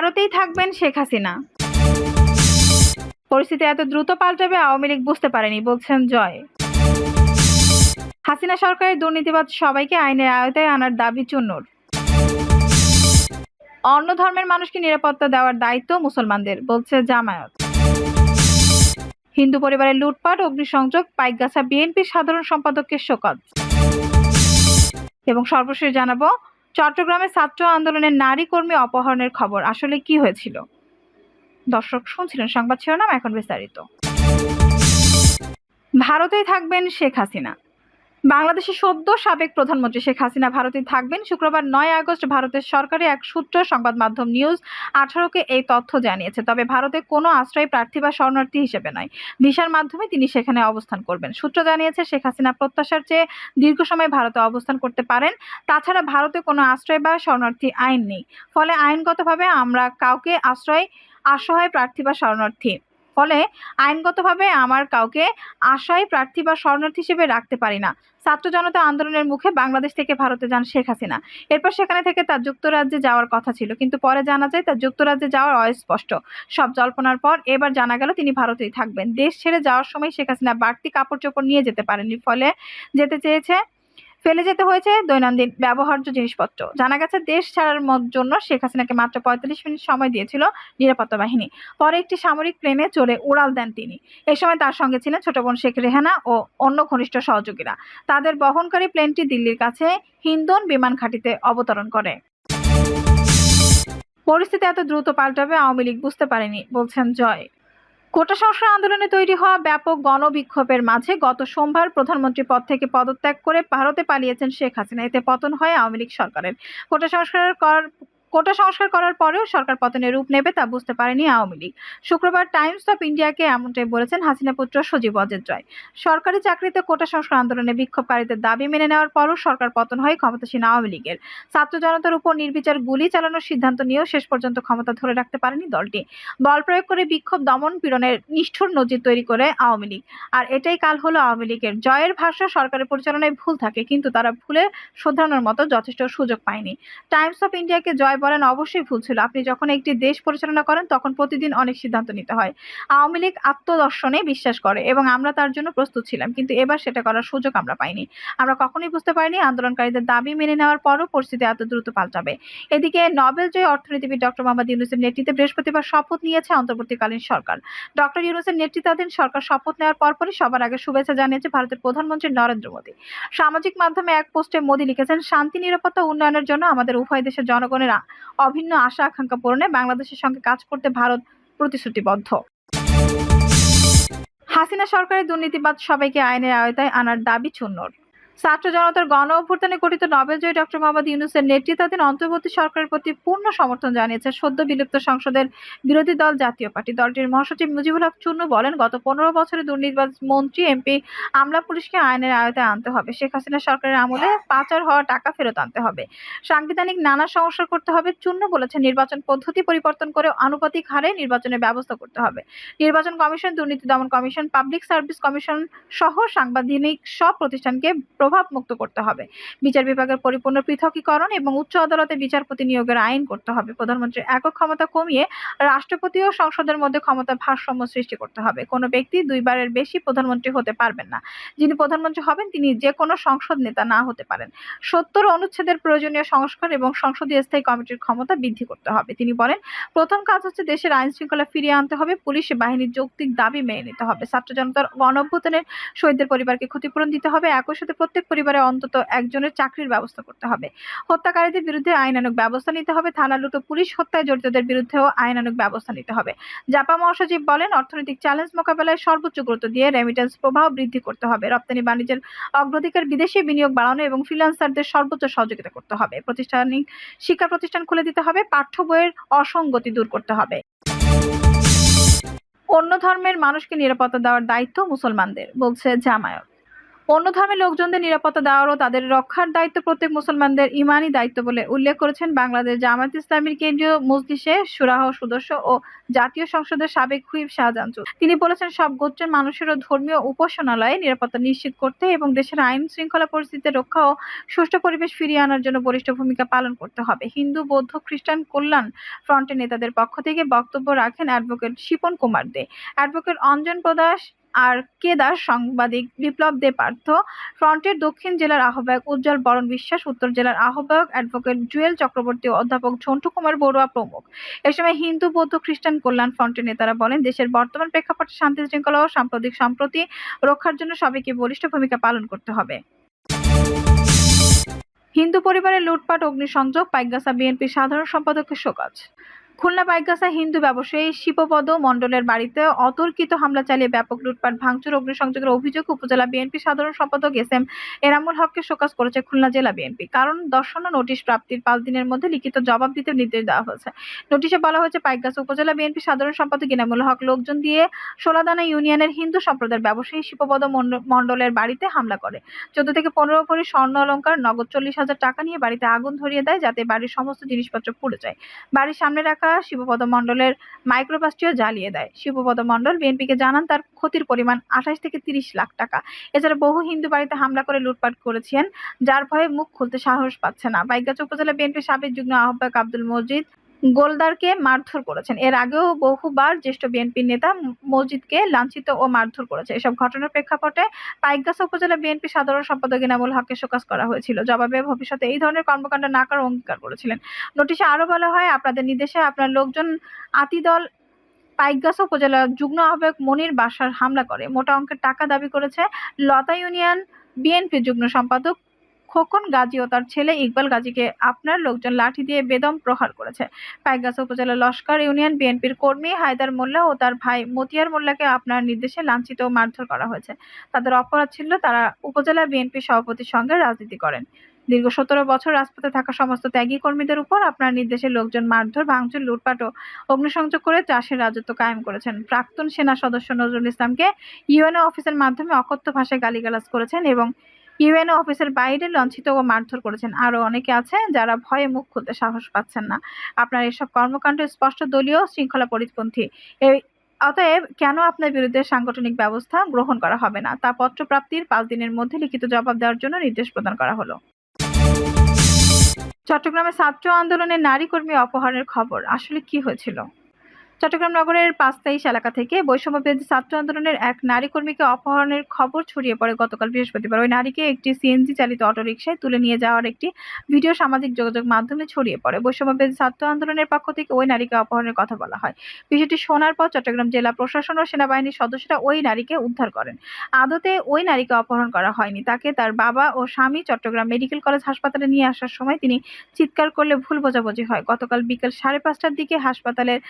ভারতেই থাকবেন শেখ হাসিনা। পরিস্থিতি এত দ্রুত পাল্টাবে আওয়ামী লীগ বুঝতে পারেনি, বলছেন জয়। হাসিনা সরকারের দুর্নীতিবাদ সবাইকে আইনের আয়তায় আনার দাবি চুন্নুর। অন্য ধর্মের মানুষকে নিরাপত্তা দেওয়ার দায়িত্ব মুসলমানদের, বলছে জামায়াত। হিন্দু পরিবারের লুটপাট, অগ্নিসংযোগ, পাইকগাছা বিএনপির সাধারণ সম্পাদককে শোকজ। এবং সর্বশেষ জানাব চট্টগ্রামে ছাত্র আন্দোলনের নারী কর্মী অপহরণের খবর। আসলে কি হয়েছিল? দর্শক শুনছিলেন সংবাদ শিরোনাম, এখন বিস্তারিত। ভারতেই থাকবেন শেখ হাসিনা। বাংলাদেশের সদ্য সাবেক প্রধানমন্ত্রী শেখ হাসিনা ভারতে থাকবেন। শুক্রবার নয় আগস্ট ভারতের সরকারি এক সূত্র সংবাদ মাধ্যম নিউজ আঠারোকে এই তথ্য জানিয়েছে। তবে ভারতে কোনো আশ্রয় প্রার্থী বা শরণার্থী হিসেবে নয়। ভিসার মাধ্যমে তিনি সেখানে অবস্থান করবেন। সূত্র জানিয়েছে, শেখ হাসিনা প্রত্যাশার চেয়ে দীর্ঘ সময় ভারতে অবস্থান করতে পারেন। তাছাড়া ভারতে কোনো আশ্রয় বা শরণার্থী আইন নেই। ফলে আইনগতভাবে আমরা কাউকে আশ্রয় অসহায় প্রার্থী বা শরণার্থী ফলে আইনগতভাবে আমার কাউকে আশায় প্রার্থী বা শরণার্থী হিসেবে রাখতে পারি না। ছাত্র জনতা আন্দোলনের মুখে বাংলাদেশ থেকে ভারতে যান শেখ হাসিনা। এরপর সেখানে থেকে তার যুক্তরাজ্যে যাওয়ার কথা ছিল, কিন্তু পরে জানা যায় তার যুক্তরাজ্যে যাওয়ার অস্পষ্ট। সব জল্পনার পর এবার জানা গেল তিনি ভারতেই থাকবেন। দেশ ছেড়ে যাওয়ার সময় শেখ হাসিনা বাড়তি কাপড় চোপড় নিয়ে যেতে পারেননি, ফলে যেতে চেয়েছে ফেলে যেতে হয়েছে দৈনন্দিন ব্যবহার্য জিনিসপত্র। জানা গেছে, দেশ ছাড়ার জন্য শেখ হাসিনাকে মাত্র পঁয়তাল্লিশ মিনিট সময় দিয়েছিল নিরাপত্তা বাহিনী। পরে একটি সামরিক প্লেনে চড়ে উড়াল দেন তিনি। এ সময় তার সঙ্গে ছিলেন ছোট বোন শেখ রেহানা ও অন্য ঘনিষ্ঠ সহযোগীরা। তাদের বহনকারী প্লেনটি দিল্লির কাছে হিন্দন বিমান ঘাঁটিতে অবতরণ করে। পরিস্থিতি এত দ্রুত পাল্টাবে আওয়ামী লীগ বুঝতে পারেনি, বলছেন জয়। কোটা সংস্কার আন্দোলনে তৈরি হওয়া ব্যাপক গণবিক্ষোভের মাঝে গত সোমবার প্রধানমন্ত্রী পদ থেকে পদত্যাগ করে ভারতে পালিয়েছেন শেখ হাসিনা। এতে পতন হয় আওয়ামী লীগ সরকারের। কোটা সংস্কার করার কোটা সংস্কার করার পরেও সরকার পতনের রূপ নেবে তা বুঝতে পারেনি আওয়ামী লীগ। শুক্রবার টাইমস অফ ইন্ডিয়াকে এমনটাই বলেছেন হাসিনা পুত্র সজীব অজের জয় সরকারি চাকরিতে কোটা সংস্কার আন্দোলনে বিক্ষোভকারীদের দাবি মেনে নেওয়ার পরও সরকার পতন হয় ক্ষমতাসীন আওয়ামী লীগের। ছাত্র জনতার উপর নির্বিচার গুলি চালানোর সিদ্ধান্ত নিয়েও শেষ পর্যন্ত ক্ষমতা ধরে রাখতে পারেনি দলটি। বল প্রয়োগ করে বিক্ষোভ দমন পীড়নের নিষ্ঠুর নজির তৈরি করে আওয়ামী লীগ। আর এটাই কাল হলো আওয়ামী লীগের। জয়ের ভাষ্য, সরকারের পরিচালনায় ভুল থাকে, কিন্তু তারা ভুলে শোধরানোর মতো যথেষ্ট সুযোগ পায়নি। টাইমস অফ ইন্ডিয়াকে জয় বলেন, অবশ্যই ভুল ছিল। আপনি যখন একটি দেশ পরিচালনা করেন, তখন প্রতিদিন অনেক সিদ্ধান্ত নিতে হয়। আওয়ামী লীগ আত্মদর্শনে বিশ্বাস করে এবং আমরা তার জন্য প্রস্তুত ছিলাম, কিন্তু এবার সেটা করার সুযোগ আমরা পাইনি। আমরা কখনোই বুঝতে পারিনি আন্দোলনকারীদের দাবি মেনে নেওয়ার পরও পরিস্থিতি এত দ্রুত পাল্টাবে। এদিকে নোবেল জয় অর্থনীতিবিদ ডক্টর মোহাম্মদ ইউনুসের নেতৃত্বে বৃহস্পতিবার শপথ নিয়েছে অন্তর্বর্তীকালীন সরকার। ডক্টর ইউনুসের নেতৃত্বাধীন সরকার শপথ নেওয়ার পরপরই সবার আগে শুভেচ্ছা জানিয়েছে ভারতের প্রধানমন্ত্রী নরেন্দ্র মোদী। সামাজিক মাধ্যমে এক পোস্টে মোদী লিখেছেন, শান্তি, নিরাপত্তা, উন্নয়নের জন্য আমাদের উভয় দেশের জনগণের অভিন্ন আশা আকাঙ্ক্ষা পূরণে বাংলাদেশের সঙ্গে কাজ করতে ভারত প্রতিশ্রুতিবদ্ধ। হাসিনা সরকারের দুর্নীতিবাদ সবাইকে আইনের আওতায় আনার দাবি চুন্নর। ছাত্র জনতার গণ অভ্যুত্থানে গঠিত নোবেলজয়ী ডক্টর মোহাম্মদ ইউনুসের নেতৃত্বাধীন অন্তর্বর্তী সরকারের প্রতি পূর্ণ সমর্থন জানিয়েছে সদ্য বিলুপ্ত সংসদের বিরোধী দল জাতীয় পার্টি। দলটির মহাসচিব মুজিবুল হক চুন্নু বলেন, গত পনেরো বছরে দুর্নীতিবাদ মন্ত্রী এমপি আমলা পুলিশকে আইনের আওতায় আনতে হবে। শেখ হাসিনা সরকারের আমলে পাচার হওয়া টাকা ফেরত আনতে হবে। সাংবিধানিক নানা সংস্কার করতে হবে। চূন্য বলেছেন, নির্বাচন পদ্ধতি পরিবর্তন করে আনুপাতিক হারে নির্বাচনের ব্যবস্থা করতে হবে। নির্বাচন কমিশন, দুর্নীতি দমন কমিশন, পাবলিক সার্ভিস কমিশন সহ সাংবিধানিক সব প্রতিষ্ঠানকে প্রভাব মুক্ত করতে হবে। বিচার বিভাগের পরিপূর্ণ পৃথকীকরণ এবং উচ্চ আদালতে বিচারপতি নিয়োগের আইন করতে হবে। প্রধানমন্ত্রীর একক ক্ষমতা কমিয়ে রাষ্ট্রপতি ও সংসদের মধ্যে ক্ষমতা ভারসাম্য সৃষ্টি করতে হবে। কোনো ব্যক্তি দুইবারের বেশি প্রধানমন্ত্রী হতে পারবেন না। যিনি প্রধানমন্ত্রী হবেন, তিনি যে কোনো সংসদ নেতা না হতে পারেন। সত্তর অনুচ্ছেদের প্রয়োজনীয় সংস্কার এবং সংসদীয় স্থায়ী কমিটির ক্ষমতা বৃদ্ধি করতে হবে। তিনি বলেন, প্রথম কাজ হচ্ছে দেশের আইন শৃঙ্খলা ফিরিয়ে আনতে হবে, পুলিশ বাহিনীর যৌক্তিক দাবি মেনে নিতে হবে। ছাত্র জনতার গণঅভ্যুত্থানের শহীদদের পরিবারকে ক্ষতিপূরণ দিতে হবে। একই সাথে প্রত্যেক পরিবারে অন্তত একজনের চাকরির ব্যবস্থা করতে হবে। হত্যাকারীদের বিরুদ্ধে আইনানুগ ব্যবস্থা নিতে হবে। থানা লুটো পুলিশ হত্যায় জড়িতদের বিরুদ্ধেও আইনানুগ ব্যবস্থা নিতে হবে। জাপা মহাসচিব বলেন, অর্থনৈতিক চ্যালেঞ্জ মোকাবেলায় সর্বোচ্চ গুরুত্ব দিয়ে রেমিটেন্স প্রবাহ বৃদ্ধি করতে হবে। রপ্তানি বাণিজ্যের অগ্রাধিকার বিদেশি বিনিয়োগ বাড়ানো এবং ফ্রিল্যান্সারদের সর্বোচ্চ সহযোগিতা করতে হবে। প্রতিষ্ঠানিক শিক্ষা প্রতিষ্ঠান খুলে দিতে হবে। পাঠ্য বইয়ের অসঙ্গতি দূর করতে হবে। অন্য ধর্মের মানুষকে নিরাপত্তা দেওয়ার দায়িত্ব মুসলমানদের, বলছে জামায়াত। অন্য ধর্মের লোকজনদের নিরাপত্তা দেওয়ারও তাদের রক্ষার দায়িত্ব প্রত্যেক মুসলমানদের ইমানি দায়িত্ব বলে উল্লেখ করেছেন বাংলাদেশ জামাত ইসলামীর কেন্দ্রীয় মজলিসে সুরাহ সদস্য ও জাতীয় সংসদের সাবেক হুইপ শাহজাহান। তিনি বলেছেন, সব গোত্রের মানুষেরও ধর্মীয় উপাসনালয়ে নিরাপত্তা নিশ্চিত করতে এবং দেশের আইন শৃঙ্খলা পরিস্থিতি রক্ষা ও সুষ্ঠু পরিবেশ ফিরিয়ে আনার জন্য বলিষ্ঠ ভূমিকা পালন করতে হবে হিন্দু, বৌদ্ধ, খ্রিস্টান কল্যাণ ফ্রন্টের নেতাদের পক্ষ থেকে বক্তব্য রাখেন অ্যাডভোকেট শিপন কুমার দে অ্যাডভোকেট অঞ্জন প্রদাস আর কেদার সাংবাদিক বিপ্লব দে পার্থ, ফ্রন্টের দক্ষিণ জেলার আহ্বায়ক উজ্জ্বল বরণ বিশ্বাস, উত্তর জেলার আহ্বায়ক অ্যাডভোকেট জুয়েল চক্রবর্তী অধ্যাপক ঝন্টু কুমার বড়ুয়া প্রমুখ। এ সময় হিন্দু, বৌদ্ধ, খ্রিস্টান কল্যাণ ফ্রন্টের নেতারা বলেন, দেশের বর্তমান প্রেক্ষাপটে শান্তি শৃঙ্খলা ও সাম্প্রতিক সম্প্রতি রক্ষার জন্য সবাইকে বলিষ্ঠ ভূমিকা পালন করতে হবে। হিন্দু পরিবারের লুটপাট, অগ্নিসংযোগ, পাইকগাছা বিএনপি সাধারণ সম্পাদকের শোকাজ খুলনা পাইকগাছা হিন্দু ব্যবসায়ী শিবপদ মণ্ডলের বাড়িতে অতর্কিত হামলা চালিয়ে ব্যাপক লুটপাট, ভাঙচুর, অগ্নিসংযোগের অভিযোগ উপজেলা বিএনপি সাধারণ সম্পাদক এস এম এনামুল হককে শোকাজ করেছে খুলনা জেলা বিএনপি। কারণ দর্শন নোটিশ প্রাপ্তির পাঁচ দিনের মধ্যে লিখিত জবাব দিতে নির্দেশ দেওয়া হয়েছে। নোটিশে বলা হয়েছে পাইকগাছা উপজেলা বিএনপি সাধারণ সম্পাদক এনামুল হক লোকজন দিয়ে সোলাদানা ইউনিয়নের হিন্দু সম্প্রদায়ের ব্যবসায়ী শিবপদ মণ্ড- মণ্ডলের বাড়িতে হামলা করে। চোদ্দ থেকে পনেরো ভরি স্বর্ণ অলঙ্কার নগদ চল্লিশ হাজার টাকা নিয়ে বাড়িতে আগুন ধরিয়ে দেয় যাতে বাড়ির সমস্ত জিনিসপত্র পুড়ে যায়। বাড়ির সামনে রাখা শিবপদ মণ্ডলের মাইক্রোবাসটিও জ্বালিয়ে দেয়। শিবপদ মণ্ডল বিএনপিকে জানান, তার ক্ষতির পরিমাণ আঠাশ থেকে তিরিশ লাখ টাকা। এছাড়া বহু হিন্দু বাড়িতে হামলা করে লুটপাট করেছেন, যার ভয়ে মুখ খুলতে সাহস পাচ্ছে না। বাইগাছ উপজেলা বিএনপির সাবেক যুগ্ম আহ্বায়ক আব্দুল মজিদ গোলদারকে মারধর করেছেন। এর আগেও বহুবার জ্যেষ্ঠ বিএনপির নেতা ম- মজিদকে লাঞ্ছিত ও মারধর করেছে। এসব ঘটনার প্রেক্ষাপটে পাইকগাছা উপজেলা বিএনপি সাধারণ সম্পাদক ইনামুল হককে শোকাজ করা হয়েছিল। জবাবে ভবিষ্যতে এই ধরনের কর্মকাণ্ড না করার অঙ্গীকার করেছিলেন। নোটিশে আরও বলা হয়, আপনাদের নির্দেশে আপনার লোকজন আতিদল পাইকগাছা উপজেলা যুগ্ম আহ্বায়ক মনির বাসার হামলা করে। মোটা অঙ্কের টাকা দাবি করেছে লতা ইউনিয়ন বিএনপি যুগ্ম সম্পাদক খোকন গাজী ও তার ছেলে ইকবাল গাজীকে আপনার লোকজন লাঠি দিয়ে বেদম প্রহার করেছে। পাইকগাছা উপজেলা লস্কর ইউনিয়ন বিএনপির কর্মী হায়দার মোল্লা ও তার ভাই মতিয়ার মোল্লাকে আপনার নির্দেশে লাঞ্ছিত মারধর করা হয়েছে। তাদের অপরাধ ছিল তারা উপজেলা বিএনপি সভাপতির সঙ্গে রাজনীতি করেন। দীর্ঘ সতেরো বছর রাজপথে থাকা সমস্ত ত্যাগী কর্মীদের উপর আপনার নির্দেশে লোকজন মারধর, ভাঙচুর, লুটপাট ও অগ্নিসংযোগ করে চাষের রাজত্ব কায়েম করেছেন। প্রাক্তন সেনা সদস্য নজরুল ইসলামকে ইউএনও অফিসের মাধ্যমে অকথ্য ভাষায় গালিগালাজ করেছেন এবং ইউএনও অফিসের বাইরে লঞ্চিত ও মারধর করেছেন। আরও অনেকে আছেন যারা ভয়ে মুখ খুলতে সাহস পাচ্ছেন না। আপনার এসব কর্মকাণ্ড স্পষ্ট, দলীয় শৃঙ্খলা পরিপন্থী। এই অতএব কেন আপনার বিরুদ্ধে সাংগঠনিক ব্যবস্থা গ্রহণ করা হবে না? তা পত্র প্রাপ্তির পাঁচ দিনের মধ্যে লিখিত জবাব দেওয়ার জন্য নির্দেশ প্রদান করা হলো। চট্টগ্রামে ছাত্র আন্দোলনে নারী কর্মী অপহরণের খবর। আসলে কি হয়েছিল? চট্টগ্রাম নগরের পাঁচতাইশ এলাকা থেকে বৈষম্য বিরোধী ছাত্র আন্দোলনের এক নারী কর্মীকে অপহরণের খবর ছড়িয়ে পড়ে গতকাল বৃহস্পতিবার। ওই নারীকে একটি সিএনজি চালিত অটোরিকশায় তুলে নিয়ে যাওয়ার একটি ভিডিও সামাজিক যোগাযোগ মাধ্যমে ছড়িয়ে পড়ে। বৈষম্য বিরোধী ছাত্র আন্দোলনের পক্ষ থেকে ওই নারীকে অপহরণের কথা বলা হয়। বিষয়টি শোনার পর চট্টগ্রাম জেলা প্রশাসন ও সেনাবাহিনীর সদস্যরা ওই নারীকে উদ্ধার করেন। আদতে ওই নারীকে অপহরণ করা হয়নি। তাকে তার বাবা ও স্বামী চট্টগ্রাম মেডিকেল কলেজ হাসপাতালে নিয়ে আসার সময় তিনি চিৎকার করলে ভুল বোঝাবুঝি হয়। গতকাল বিকেল সাড়ে পাঁচটার দিকে হাসপাতালের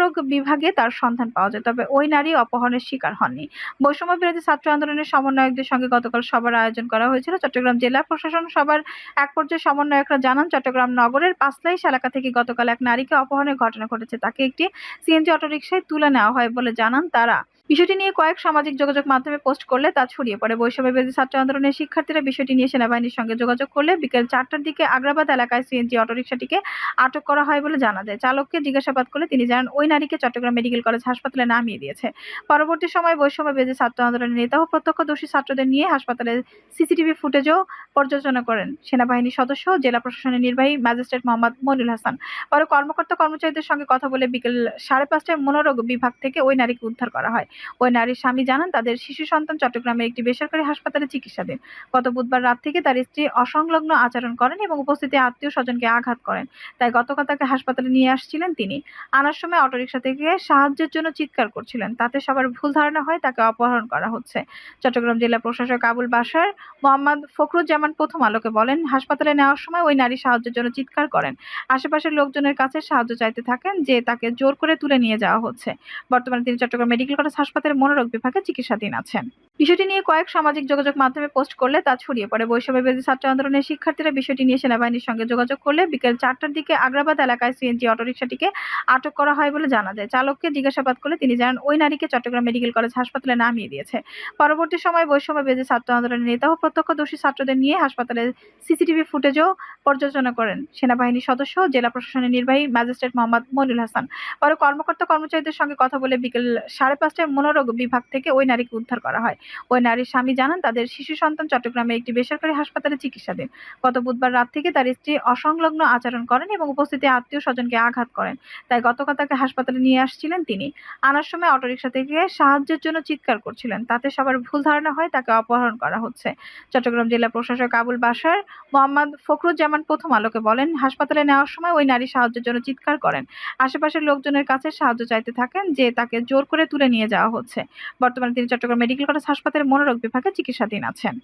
মনোরোগ বিভাগে তার সন্ধান পাওয়া যায়। তবে ওই নারী অপহরণের শিকার হননি। বৈষম্য বিরোধী ছাত্র আন্দোলনের সমন্বয়কদের সঙ্গে গতকাল সভার আয়োজন করা হয়েছিল। চট্টগ্রাম জেলা প্রশাসন সবার এক পর্যায়ে সমন্বয়করা জানান, চট্টগ্রাম নগরের পাঁচলাইশ এলাকা থেকে গতকাল এক নারীকে অপহরণের ঘটনা ঘটেছে। তাকে একটি সিএনজি অটোরিকশায় তুলে নেওয়া হয় বলে জানান তারা। বিষয়টি নিয়ে কয়েক সামাজিক যোগাযোগ মাধ্যমে পোস্ট করলে তা ছড়িয়ে পড়ে। বৈষম্য বিরোধী ছাত্র আন্দোলনের শিক্ষার্থীরা বিষয়টি নিয়ে সেনাবাহিনীর সঙ্গে যোগাযোগ করলে বিকেল চারটার দিকে আগ্রাবাদ এলাকায় সিএনজি অটোরিকশাটিকে আটক করা হয় বলে জানা যায়। চালককে জিজ্ঞাসাবাদ করলে তিনি জানান, ওই নারীকে চট্টগ্রাম মেডিকেল কলেজ হাসপাতালে নামিয়ে দিয়েছে। পরবর্তী সময় বৈষম্য বিরোধী ছাত্র আন্দোলনের নেতা ও প্রত্যক্ষদর্শী ছাত্রদের নিয়ে হাসপাতালে সিসিটিভি ফুটেজও পর্যালোচনা করেন সেনাবাহিনীর সদস্য জেলা প্রশাসনের নির্বাহী ম্যাজিস্ট্রেট মোহাম্মদ মনিরুল হাসান। পরে কর্মকর্তা কর্মচারীদের সঙ্গে কথা বলে বিকেল সাড়ে পাঁচটায় মনোরোগ বিভাগ থেকে ওই নারীকে উদ্ধার করা হয়। ওই নারীর স্বামী জানান, তাদের শিশু সন্তান চট্টগ্রামের একটি বেসরকারি হাসপাতালে চিকিৎসাধীন গত বুধবার রাত থেকে তার স্ত্রী অসংলগ্ন আচরণ করেন এবং উপস্থিতি আত্মীয় স্বজনকে আঘাত করেন। তাই গতকাল তাকে হাসপাতালে নিয়ে আসছিলেন তিনি। আনার সময় অটোরিকশা থেকে সাহায্যের জন্য চিৎকার করছিলেন। তাতে সবার ভুল ধারণা হয়, তাকে অপহরণ করা হচ্ছে। চট্টগ্রাম জেলা প্রশাসক আবুল বাসার মোহাম্মদ ফখরুজ্জামান প্রথম আলোকে বলেন, হাসপাতালে নেওয়ার সময় ওই নারী সাহায্যের জন্য চিৎকার করেন। আশেপাশের লোকজনের কাছে সাহায্য চাইতে থাকেন যে তাকে জোর করে তুলে নিয়ে যাওয়া হচ্ছে। বর্তমানে তিনি চট্টগ্রাম মেডিকেল কলেজ হাসপাতালের মনোরোগ বিভাগে চিকিৎসাধীন আছেন। বিষয়টি নিয়ে কয়েক সামাজিক যোগাযোগ মাধ্যমে পোস্ট করলে তা ছড়িয়ে পড়ে। বৈষম্য বিরোধী ছাত্র আন্দোলনের শিক্ষার্থীরা বিষয়টি নিয়ে সেনাবাহিনীর সঙ্গে যোগাযোগ করলে বিকেল চারটার দিকে আগ্রাবাদ এলাকায় সিএনজি অটোরিকশাটিকে আটক করা হয় বলে জানা যায়। চালককে জিজ্ঞাসাবাদ করলে তিনি জানান, ওই নারীকে চট্টগ্রাম মেডিকেল কলেজ হাসপাতালে নামিয়ে দিয়েছে। পরবর্তী সময়ে বৈষম্য বিরোধী ছাত্র আন্দোলনের নেতা ও প্রত্যক্ষদর্শী ছাত্রদের নিয়ে হাসপাতালে সিসিটিভি ফুটেজও পর্যালোচনা করেন সেনাবাহিনীর সদস্য জেলা প্রশাসনের নির্বাহী ম্যাজিস্ট্রেট মোহাম্মদ মনিরুল হাসান। পরে কর্মকর্তা কর্মচারীদের সঙ্গে কথা বলে বিকেল সাড়ে পাঁচটায় মনোরোগ বিভাগ থেকে ওই নারীকে উদ্ধার করা হয়। ওই নারীর স্বামী জানান, তাদের শিশু সন্তান চট্টগ্রামের একটি বেসরকারি হাসপাতালে চিকিৎসাধীন গত বুধবার রাত থেকে তার স্ত্রী অসংলগ্ন আচরণ করেন এবং উপস্থিতি আত্মীয় স্বজনকে আঘাত করেন। তাই গতকাল তাকে হাসপাতালে নিয়ে আসছিলেন তিনি। আনার সময় অটোরিকশা থেকে সাহায্যের জন্য চিৎকার করছিলেন। তাতে সবার ভুল ধারণা হয়, তাকে অপহরণ করা হচ্ছে। চট্টগ্রাম জেলা প্রশাসক আবুল বাসার মোহাম্মদ ফখরুজ্জামান প্রথম আলোকে বলেন, হাসপাতালে নেওয়ার সময় ওই নারী সাহায্যের জন্য চিৎকার করেন। আশেপাশের লোকজনের কাছে সাহায্য চাইতে থাকেন যে তাকে জোর করে তুলে নিয়ে যাওয়া হচ্ছে। বর্তমানে তিনি চট্টগ্রাম মেডিকেল কলেজ হাসপাতালের মনোরোগ বিভাগে চিকিৎসাধীন আছেন।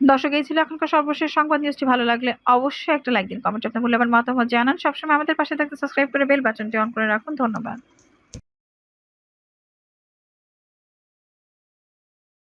দর্শক, এই ছিল এখনকার সর্বশেষ সংবাদ। নিউজটি ভালো লাগলে অবশ্যই একটা লাইক দিন, কমেন্ট আপনার মূল্যবান মতামত জানান। সবসময় আমাদের পাশে থাকতে সাবস্ক্রাইব করে বেল বাটনটি অন করে রাখুন। ধন্যবাদ।